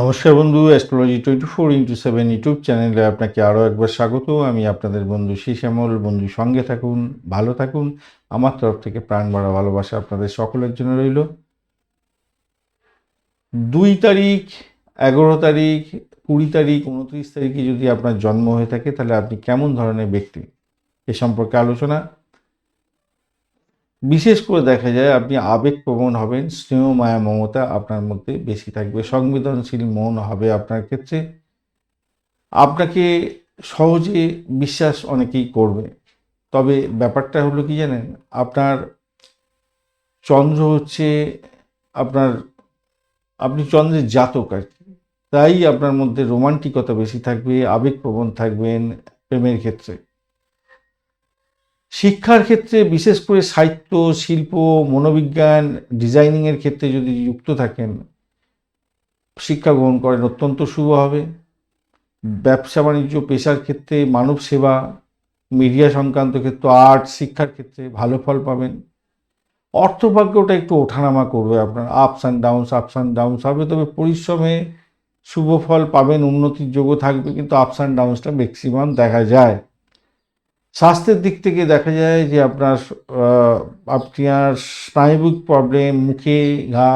নমস্কার বন্ধু astrology twenty four into seven YouTube চ্যানেলে আপনাকে আরও একবার স্বাগত। আমি আপনাদের বন্ধু শ্যামল বন্ধু, সঙ্গে থাকুন, ভালো থাকুন। আমার তরফ থেকে প্রাণ ভরা ভালোবাসা আপনাদের সকলের জন্য রইল। দুই তারিখ, এগারো তারিখ, কুড়ি তারিখ, উনত্রিশ তারিখে যদি আপনার জন্ম হয়ে থাকে, তাহলে আপনি কেমন ধরনের ব্যক্তি? এ সম্পর্কে আলোচনা। বিশেষ করে দেখা যায় আপনি আবেগপ্রবণ হবেন স্নেহ মায়া মমতা আপনার মধ্যে বেশি থাকবে, সংবেদনশীল মন হবে আপনার ক্ষেত্রে। আপনাকে সহজে বিশ্বাস অনেকেই করবে। তবে ব্যাপারটা হলো কি জানেন, আপনার চন্দ্র হচ্ছে আপনার, আপনি চন্দ্রের জাতক আর কি। তাই আপনার মধ্যে রোমান্টিকতা বেশি থাকবে, আবেগপ্রবণ থাকবেন প্রেমের ক্ষেত্রে। শিক্ষার ক্ষেত্রে বিশেষ করে সাহিত্য শিল্প মনোবিজ্ঞান ডিজাইনিংয়ের ক্ষেত্রে যদি যুক্ত থাকেন শিক্ষা গ্রহণ করেন অত্যন্ত শুভ হবে। ব্যবসা বাণিজ্য পেশার ক্ষেত্রে মানব সেবা মিডিয়া সংক্রান্ত ক্ষেত্রে আর্ট শিক্ষার ক্ষেত্রে ভালো ফল পাবেন। অর্থভাগ্যটা একটু ওঠানামা করবে আপনার ups and downs ups and downs হবে তবে পরিশ্রমে শুভ ফল পাবেন উন্নতির যোগ্য থাকবে কিন্তু আপস অ্যান্ড ডাউনসটা ম্যাক্সিমাম দেখা যায়। স্বাস্থ্যের দিক থেকে দেখা যায় যে আপনার আহ, আপনার স্নায়বিক প্রবলেম মুখে ঘা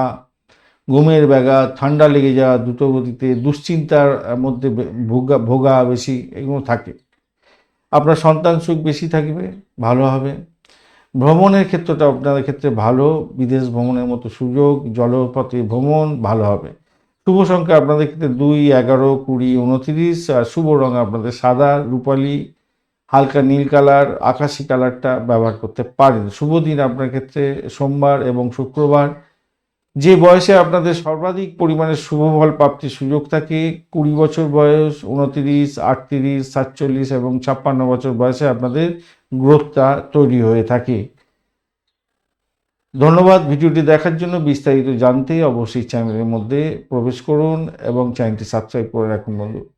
ঘুমের ব্যাঘাত ঠান্ডা লেগে যাওয়া দ্রুতগতিতে দুশ্চিন্তার মধ্যে ভোগা ভোগা বেশি এগুলো থাকে। আপনার সন্তান সুখ বেশি থাকবে ভালো হবে। ভ্রমণের ক্ষেত্রটা আপনাদের ক্ষেত্রে ভালো বিদেশ ভ্রমণের মতো সুযোগ জলপথে ভ্রমণ ভালো হবে। শুভ সংখ্যা আপনাদের ক্ষেত্রে দুই এগারো কুড়ি উনতিরিশ আর শুভ রঙ আপনাদের সাদা রূপালী হালকা নীল কালার, আকাশি কালারটা ব্যবহার করতে পারেন। শুভ দিন আপনার ক্ষেত্রে, সোমবার এবং শুক্রবার। যে বয়সে আপনাদের সর্বাধিক পরিমাণে শুভ ফল প্রাপ্তির সুযোগ থাকে, কুড়ি বছর বয়স, উনতিরিশ, আটত্রিশ, সাতচল্লিশ এবং ছাপ্পান্ন বছর বয়সে আপনাদের গ্রোথটা তৈরি হয়ে থাকে। ধন্যবাদ ভিডিওটি দেখার জন্য। বিস্তারিত জানতে অবশ্যই চ্যানেলের মধ্যে প্রবেশ করুন এবং চ্যানেলটি সাবস্ক্রাইব করে রাখুন বন্ধু।